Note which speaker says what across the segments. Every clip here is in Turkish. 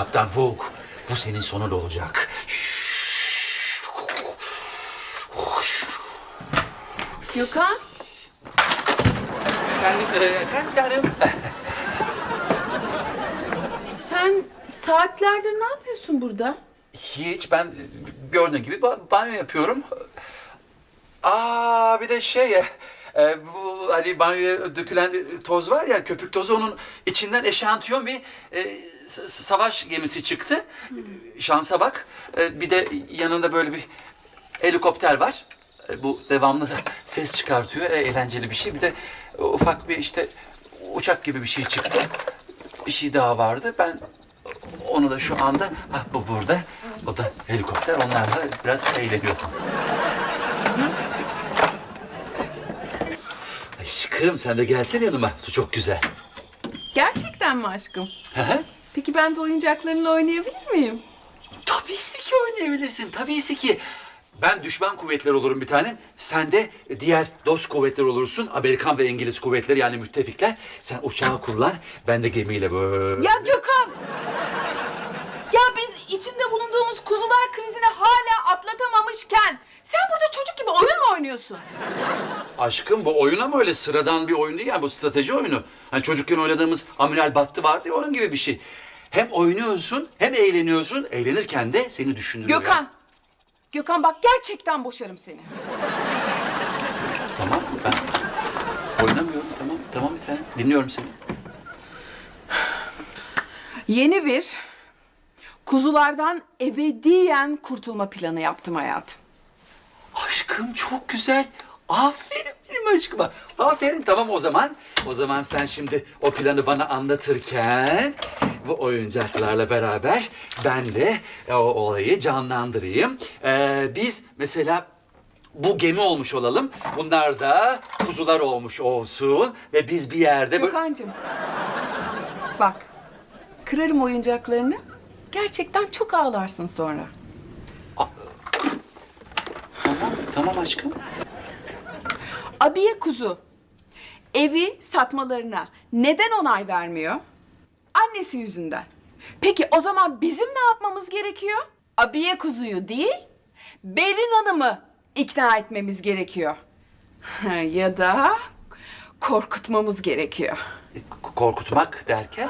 Speaker 1: Kaptan Hook. Bu senin sonun olacak.
Speaker 2: Gökhan,
Speaker 1: Efendim, e, efendim canım.
Speaker 2: sen saatlerdir ne yapıyorsun burada?
Speaker 1: Hiç ben gördüğün gibi ba- banyo yapıyorum. Aa bir de şey e, e, bu hani banyoya dökülen toz var ya köpük tozu onun içinden eşantiyon bir e, savaş gemisi çıktı. Şansa bak. E, bir de yanında böyle bir helikopter var. E, bu devamlı da ses çıkartıyor. E, eğlenceli bir şey. Bir de ufak bir işte uçak gibi bir şey çıktı. Bir şey daha vardı. Ben onu da şu anda, ah bu burada. O da helikopter. Onlarla biraz eğleniyordum. Aşkım sen de gelsene yanıma. Su çok güzel.
Speaker 2: Gerçekten mi aşkım?
Speaker 1: Hı hı.
Speaker 2: Peki ben de oyuncaklarınla oynayabilir miyim?
Speaker 1: Tabii ki oynayabilirsin. Tabii ki. Ben düşman kuvvetler olurum bir tanem. Sen de diğer dost kuvvetler olursun. Amerikan ve İngiliz kuvvetleri yani müttefikler. Sen uçağı kullan. Ben de gemiyle böyle.
Speaker 2: Ya Gökhan! Ya biz içinde bulunduğumuz kuzular krizini hala atlatamamışken sen burada çocuk gibi oyun mu oynuyorsun?
Speaker 1: Aşkım bu oyun ama öyle sıradan bir oyun değil yani bu strateji oyunu. Hani çocukken oynadığımız Amiral Battı vardı ya onun gibi bir şey. Hem oynuyorsun hem eğleniyorsun. Eğlenirken de seni düşündürüyor.
Speaker 2: Gökhan! Gökhan bak gerçekten boşarım seni.
Speaker 1: Tamam ben oynamıyorum tamam tamam bir tane dinliyorum seni.
Speaker 2: Yeni bir kuzulardan ebediyen kurtulma planı yaptım hayatım.
Speaker 1: Aşkım çok güzel. Aferin benim aşkıma. Aferin tamam o zaman. O zaman sen şimdi o planı bana anlatırken bu oyuncaklarla beraber ben de o olayı canlandırayım. Ee, biz mesela bu gemi olmuş olalım. Bunlar da kuzular olmuş olsun ve biz bir yerde böyle...
Speaker 2: Gökhan'cığım. Bak. Kırarım oyuncaklarını. Gerçekten çok ağlarsın sonra.
Speaker 1: Tamam, tamam aşkım.
Speaker 2: Abiye kuzu evi satmalarına neden onay vermiyor? Annesi yüzünden. Peki o zaman bizim ne yapmamız gerekiyor? Abiye kuzuyu değil, Berin Hanım'ı ikna etmemiz gerekiyor. ya da korkutmamız gerekiyor.
Speaker 1: E, k- Korkutmak derken?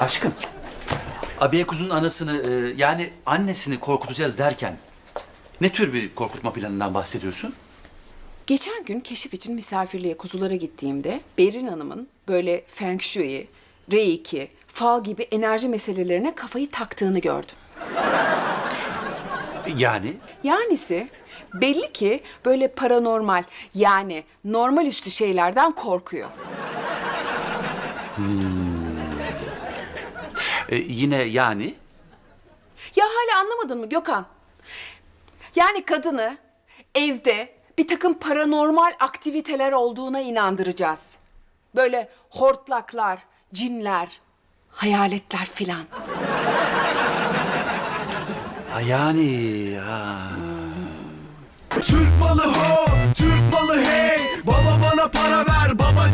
Speaker 1: Aşkım, abiye kuzunun anasını e, yani annesini korkutacağız derken ne tür bir korkutma planından bahsediyorsun?
Speaker 2: Geçen gün keşif için misafirliğe kuzulara gittiğimde Berin Hanım'ın böyle feng shui, reiki, fal gibi enerji meselelerine kafayı taktığını gördüm.
Speaker 1: Yani
Speaker 2: Yanisi belli ki böyle paranormal yani normal üstü şeylerden korkuyor.
Speaker 1: E, yine yani
Speaker 2: Ya hala anlamadın mı Gökhan? Yani kadını evde bir takım paranormal aktiviteler olduğuna inandıracağız. Böyle hortlaklar, cinler, hayaletler filan.
Speaker 1: ha, yani ha.
Speaker 3: Türk malı ho, Türk malı hey Baba bana para ver, baba